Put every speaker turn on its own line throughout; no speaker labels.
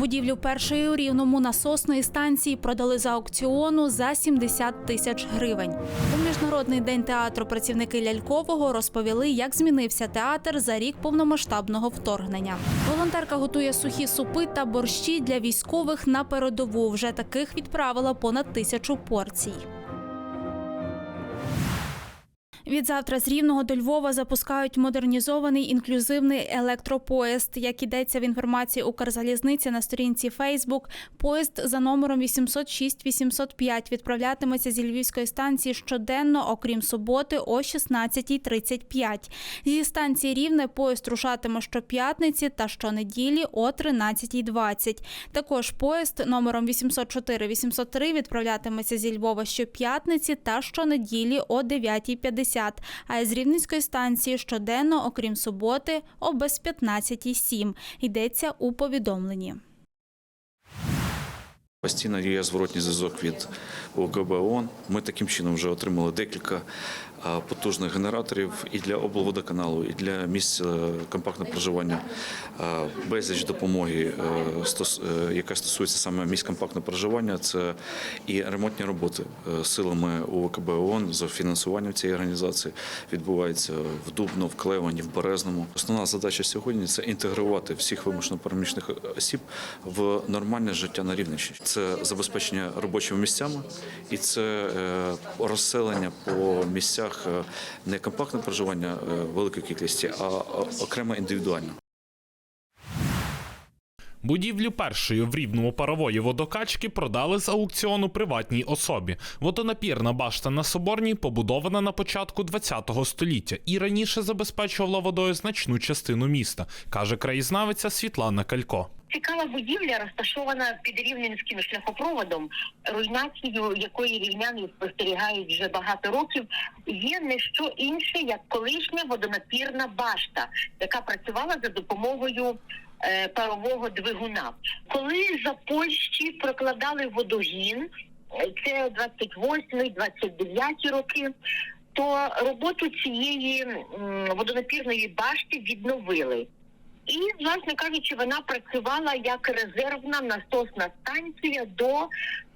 Будівлю першої у рівному насосної станції продали за аукціону за 70 тисяч гривень. У міжнародний день театру працівники лялькового розповіли, як змінився театр за рік повномасштабного вторгнення. Волонтерка готує сухі супи та борщі для військових на передову. Вже таких відправила понад тисячу порцій. Відзавтра з Рівного до Львова запускають модернізований інклюзивний електропоїзд. Як ідеться в інформації Укрзалізниці на сторінці Фейсбук, поїзд за номером 806-805 відправлятиметься зі львівської станції щоденно, окрім суботи, о 16.35. Зі станції Рівне поїзд рушатиме щоп'ятниці та щонеділі о 13.20. Також поїзд номером 804-803 відправлятиметься зі Львова щоп'ятниці та щонеділі о 9.50, а з Рівненської станції щоденно, окрім суботи, о без 15.07. Йдеться у повідомленні.
Постійно є зворотній зв'язок від ОКБ ООН. Ми таким чином вже отримали декілька потужних генераторів і для облводоканалу, і для місць е, компактного проживання. Безліч допомоги, е, стос- е, яка стосується саме місць компактного проживання. Це і ремонтні роботи е, силами ОКБ ООН за фінансуванням цієї організації відбуваються в Дубно, в Клевані, в Березному. Основна задача сьогодні це інтегрувати всіх вимушено переміщених осіб в нормальне життя на Рівненщині. Це забезпечення робочими місцями і це е, розселення по місцях е, не компактне проживання е, великої кількості, а окремо індивідуально.
Будівлю першої в рівному парової водокачки продали з аукціону приватній особі. Водонапірна башта на Соборній побудована на початку ХХ століття і раніше забезпечувала водою значну частину міста, каже краєзнавиця Світлана Калько.
Цікава будівля розташована під рівненським шляхопроводом, руйнацію якої рівняни спостерігають вже багато років. Є не що інше, як колишня водонапірна башта, яка працювала за допомогою е, парового двигуна. Коли за Польщі прокладали водогін, е, це 28-29 роки. То роботу цієї водонапірної башти відновили. І, власне кажучи, вона працювала як резервна насосна станція до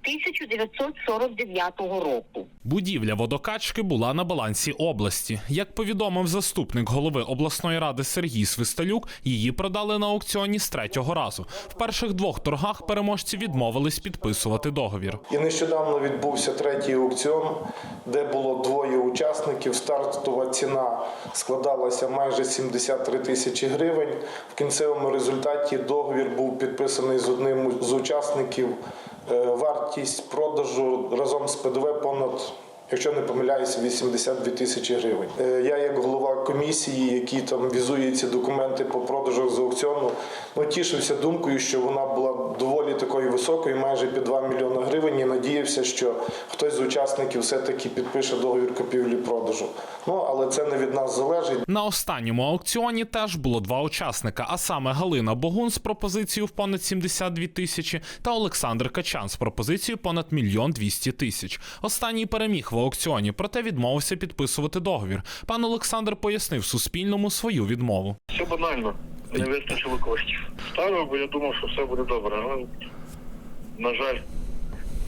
1949 року.
Будівля водокачки була на балансі області. Як повідомив заступник голови обласної ради Сергій Свисталюк, її продали на аукціоні з третього разу. В перших двох торгах переможці відмовились підписувати договір.
І нещодавно відбувся третій аукціон, де було двоє учасників. Стартова ціна складалася майже 73 тисячі гривень. В кінцевому результаті договір був підписаний з одним з учасників. Е, Вартість продажу разом з ПДВ понад. Якщо не помиляюся, 82 тисячі гривень. Е, Я, як голова комісії, які там візує документи по продажу з аукціону, ну тішився думкою, що вона була доволі такою високою, майже під 2 мільйони гривень. І надіявся, що хтось з учасників все-таки підпише договір купівлі-продажу. Ну але це не від нас залежить.
На останньому аукціоні теж було два учасника, а саме Галина Богун з пропозицією в понад 72 тисячі та Олександр Качан з пропозицією понад мільйон 200 тисяч. Останній переміг в аукціоні, проте відмовився підписувати договір. Пан Олександр пояснив Суспільному свою відмову.
Все банально, не вистачило коштів. Ставив, бо я думав, що все буде добре. Але, на жаль,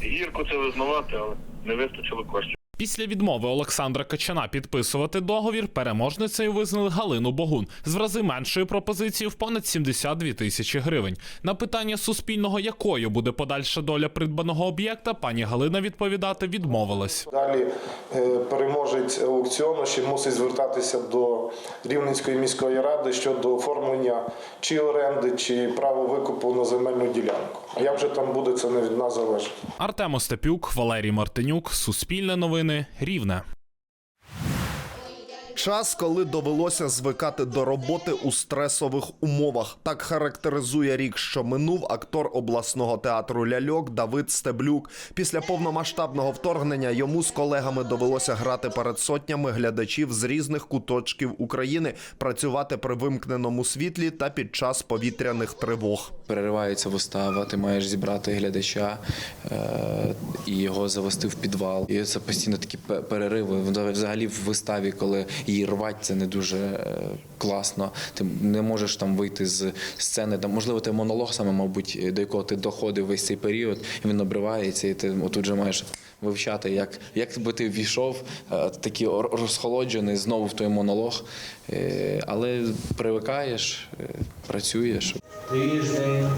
гірко це визнавати, але не вистачило коштів.
Після відмови Олександра Качана підписувати договір переможницею визнали Галину Богун з в рази меншою пропозицією в понад 72 тисячі гривень. На питання Суспільного, якою буде подальша доля придбаного об'єкта, пані Галина відповідати відмовилась.
Далі е, переможець аукціону ще мусить звертатися до Рівненської міської ради щодо оформлення чи оренди, чи права викупу на земельну ділянку. А як вже там буде, це не від нас залежить.
Артем Остапюк, Валерій Мартинюк, Суспільне новини, Рівне.
Час, коли довелося звикати до роботи у стресових умовах. Так характеризує рік, що минув актор обласного театру ляльок Давид Стеблюк. Після повномасштабного вторгнення йому з колегами довелося грати перед сотнями глядачів з різних куточків України, працювати при вимкненому світлі та під час повітряних тривог.
переривається вистава, ти маєш зібрати глядача е, і його завести в підвал. І це постійно такі перериви. Взагалі в виставі, коли її рвати це не дуже е, класно. Ти не можеш там вийти з сцени. Там, можливо, ти монолог саме, мабуть, до якого ти доходив весь цей період, і він обривається, і ти отут же маєш вивчати, як, як би ти війшов, е, такий розхолоджений знову в той монолог. Е, Але привикаєш, е, працюєш.
тиждень,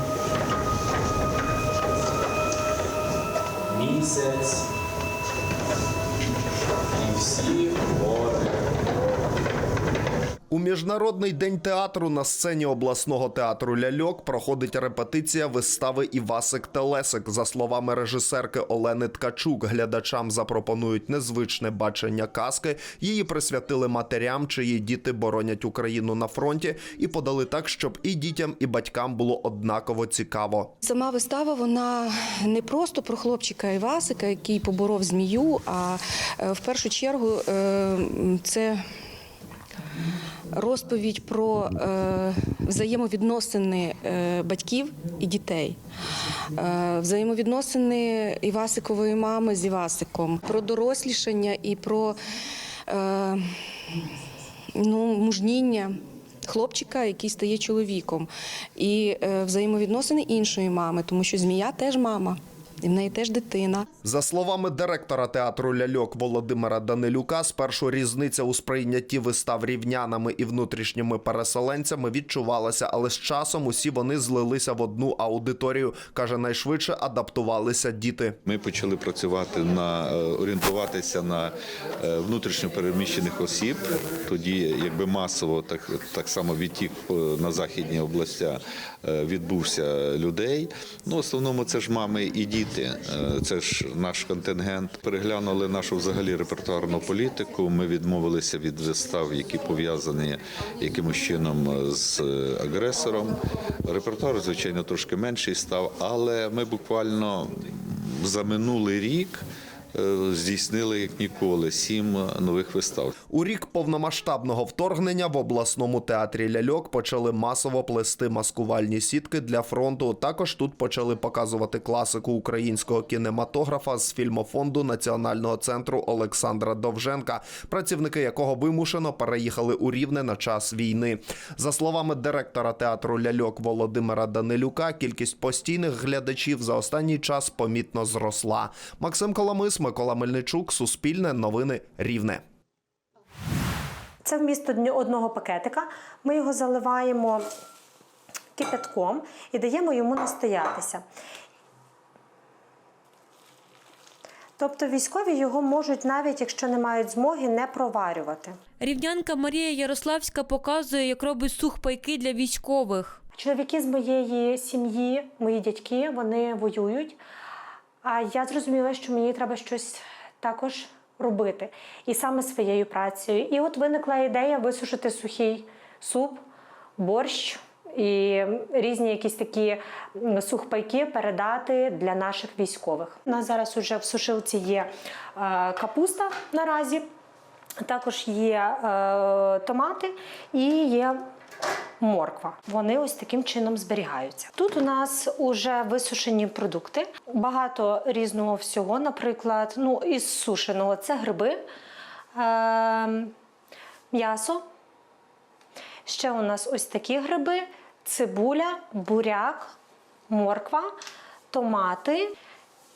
місяць і всі.
У міжнародний день театру на сцені обласного театру Ляльок проходить репетиція вистави Івасик Телесик. За словами режисерки Олени Ткачук, глядачам запропонують незвичне бачення казки. Її присвятили матерям, чиї діти боронять Україну на фронті, і подали так, щоб і дітям, і батькам було однаково цікаво.
Сама вистава вона не просто про хлопчика Івасика, який поборов змію, а е, в першу чергу е, це розповідь про е, взаємовідносини е, батьків і дітей, е, взаємовідносини Івасикової мами з Івасиком, про дорослішання і про е, ну, мужніння хлопчика, який стає чоловіком, і е, взаємовідносини іншої мами, тому що змія теж мама, і в неї теж дитина.
За словами директора театру Ляльок Володимира Данилюка, спершу різниця у сприйнятті вистав рівнянами і внутрішніми переселенцями відчувалася, але з часом усі вони злилися в одну аудиторію. каже, найшвидше адаптувалися діти.
Ми почали працювати на е, орієнтуватися на е, внутрішньо переміщених осіб. Тоді, якби масово, так так само відтік е, на західні областя відбувся людей. Ну, в основному це ж мами і діти. Е, Це ж наш контингент. Переглянули нашу взагалі репертуарну політику. Ми відмовилися від вистав, які пов'язані якимось чином з агресором. Репертуар, звичайно, трошки менший став, але ми буквально за минулий рік е, здійснили як ніколи сім нових вистав.
У рік повномасштабного вторгнення в обласному театрі Ляльок почали масово плести маскувальні сітки для фронту. Також тут почали показувати класику українського кінематографа з фільмофонду Національного центру Олександра Довженка, працівники якого вимушено переїхали у Рівне на час війни. За словами директора театру Ляльок Володимира Данилюка, кількість постійних глядачів за останній час помітно зросла. Максим Коломис, Микола Мельничук, Суспільне, Новини Рівне.
Це вмісто одного пакетика. Ми його заливаємо кипятком і даємо йому настоятися. Тобто військові його можуть, навіть якщо не мають змоги, не проварювати.
Рівнянка Марія Ярославська показує, як робить сухпайки для військових.
Чоловіки з моєї сім'ї, мої дядьки, вони воюють. А я зрозуміла, що мені треба щось також робити. І саме своєю працею. І от виникла ідея висушити сухий суп, борщ і різні якісь такі сухпайки передати для наших військових. У нас зараз уже в сушилці є е, капуста наразі. Також є е, томати і є морква. Вони ось таким чином зберігаються. Тут у нас уже висушені продукти, багато різного всього. Наприклад, ну із сушеного це гриби, е, м'ясо. Ще у нас ось такі гриби: цибуля, буряк, морква, томати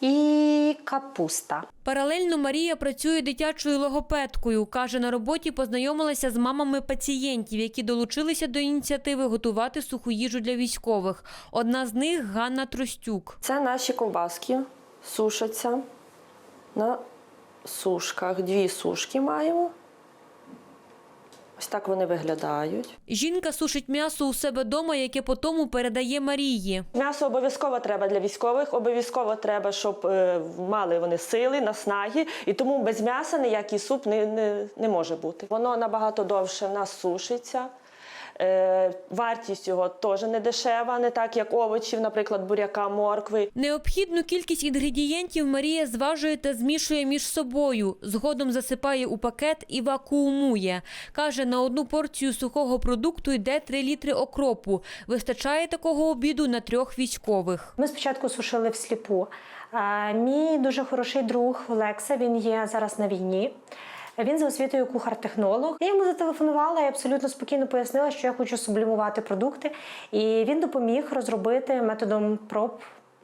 і капуста.
Паралельно Марія працює дитячою логопедкою. Каже, на роботі познайомилася з мамами пацієнтів, які долучилися до ініціативи готувати суху їжу для військових. Одна з них Ганна Тростюк.
Це наші ковбаски сушаться на сушках. Дві сушки маємо. Ось так вони виглядають.
Жінка сушить м'ясо у себе вдома, яке потім передає Марії.
М'ясо обов'язково треба для військових, обов'язково треба, щоб е, мали вони сили, наснаги. І тому без м'яса ніякий суп не, не, не може бути. Воно набагато довше в нас сушиться. Е, вартість його теж не дешева, не так як овочів, наприклад, буряка, моркви.
Необхідну кількість інгредієнтів Марія зважує та змішує між собою. Згодом засипає у пакет і вакуумує. Каже, на одну порцію сухого продукту йде 3 літри окропу. Вистачає такого обіду на трьох військових.
Ми спочатку сушили всліпу. Мій дуже хороший друг Олекса, він є зараз на війні. Він за освітою кухар-технолог. Я йому зателефонувала і абсолютно спокійно пояснила, що я хочу сублімувати продукти. І він допоміг розробити методом проб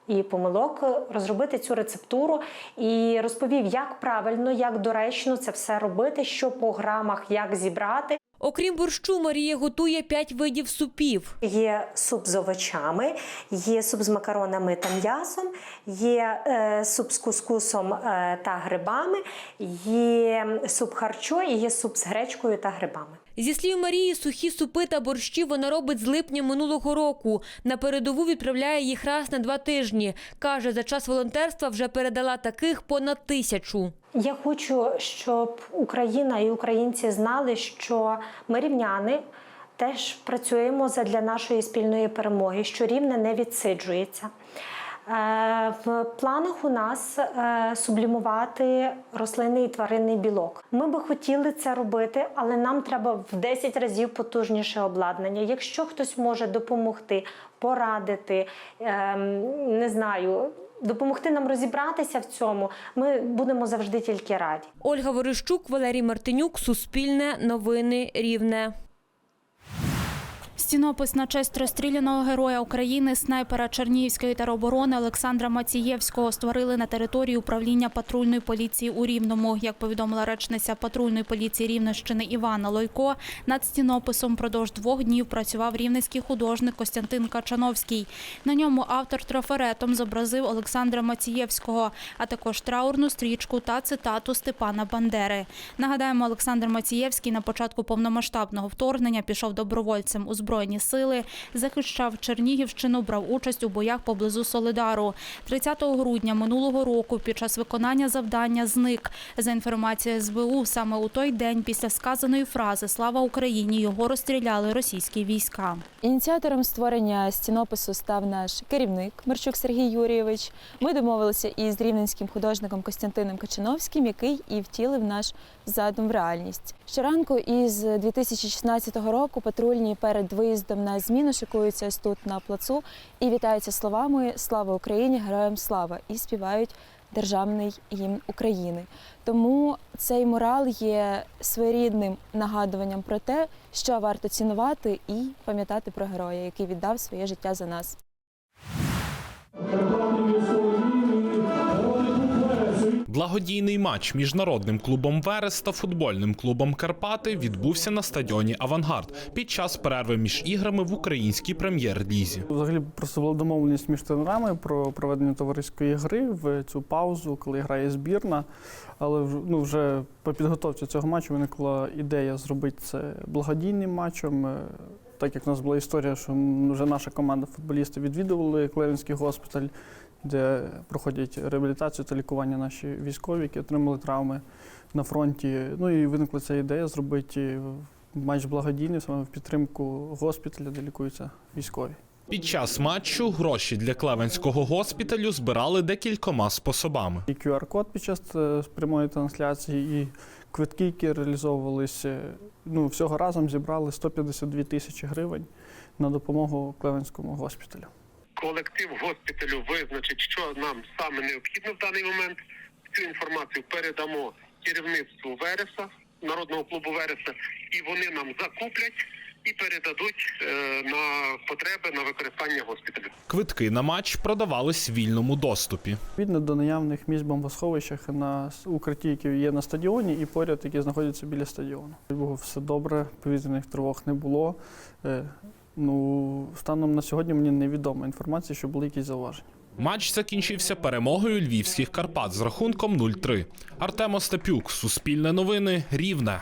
і помилок, розробити цю рецептуру і розповів, як правильно, як доречно це все робити, що по грамах, як зібрати.
Окрім борщу, Марія готує п'ять видів супів.
Є суп з овочами, є суп з макаронами та м'ясом, є е, суп з кускусом е, та грибами, є суп харчо і є суп з гречкою та грибами.
Зі слів Марії, сухі супи та борщі вона робить з липня минулого року. На передову відправляє їх раз на два тижні. Каже, за час волонтерства вже передала таких понад тисячу.
Я хочу, щоб Україна і українці знали, що ми рівняни. Теж працюємо для нашої спільної перемоги, що рівне не відсиджується. Е, В планах у нас е, сублімувати рослинний і тваринний білок. Ми би хотіли це робити, але нам треба в 10 разів потужніше обладнання. Якщо хтось може допомогти, порадити, ем, не знаю. Допомогти нам розібратися в цьому, ми будемо завжди тільки раді.
Ольга Ворищук, Валерій Мартинюк, Суспільне, Новини Рівне.
Стінопис на честь розстріляного героя України, снайпера Чернігівської тероборони Олександра Мацієвського створили на території управління патрульної поліції у Рівному. Як повідомила речниця патрульної поліції Рівненщини Івана Лойко, над стінописом продовж двох днів працював рівненський художник Костянтин Качановський. На ньому автор трафаретом зобразив Олександра Мацієвського, а також траурну стрічку та цитату Степана Бандери. Нагадаємо, Олександр Мацієвський на початку повномасштабного вторгнення пішов добровольцем у Збройні сили, захищав Чернігівщину, брав участь у боях поблизу Солидару. 30 грудня минулого року під час виконання завдання зник. За інформацією СБУ, саме у той день після сказаної фрази Слава Україні його розстріляли російські війська.
Ініціатором створення стінопису став наш керівник Марчук Сергій Юрійович. Ми домовилися із рівненським художником Костянтином Качановським, який і втілив наш задум в реальність. Щоранку із 2016 року патрульні перед виїздом на зміну шикуються ось тут на плацу і вітаються словами Слава Україні! Героям слава! і співають державний гімн України. Тому цей мурал є своєрідним нагадуванням про те, що варто цінувати і пам'ятати про героя, який віддав своє життя за нас.
Благодійний матч між народним клубом Верес та футбольним клубом Карпати відбувся на стадіоні Авангард під час перерви між іграми в українській прем'єр-лізі.
Взагалі просто була домовленість між тренерами про проведення товариської гри в цю паузу, коли грає збірна. Але ну, вже по підготовці цього матчу виникла ідея зробити це благодійним матчем. Е, Так як в нас була історія, що вже наша команда футболісти відвідували Клевенський госпіталь, де проходять реабілітацію та лікування наші військові, які отримали травми на фронті. Ну і виникла ця ідея зробити матч благодійний саме в підтримку госпіталя, де лікуються військові.
Під час матчу гроші для Клевенського госпіталю збирали декількома способами.
І QR-код під час е, прямої трансляції, і квитки, які реалізовувалися. Ну, всього разом зібрали 152 тисячі гривень на допомогу Клевенському госпіталю.
Колектив госпіталю визначить, що нам саме необхідно в даний момент. Цю інформацію передамо керівництву Вереса, народного клубу Вереса, і вони нам закуплять і передадуть е, на потреби на використання госпіталю.
Квитки на матч продавались в вільному доступі.
Відповідно до наявних місць бомбосховищах на укритті, які є на стадіоні, і поряд, які знаходяться біля стадіону. Все добре, повітряних тривог не було. Ну, станом на сьогодні мені невідома інформація, що були якісь зауваження.
Матч закінчився перемогою львівських Карпат з рахунком 0-3. Артем Остапюк, Суспільне новини, Рівне.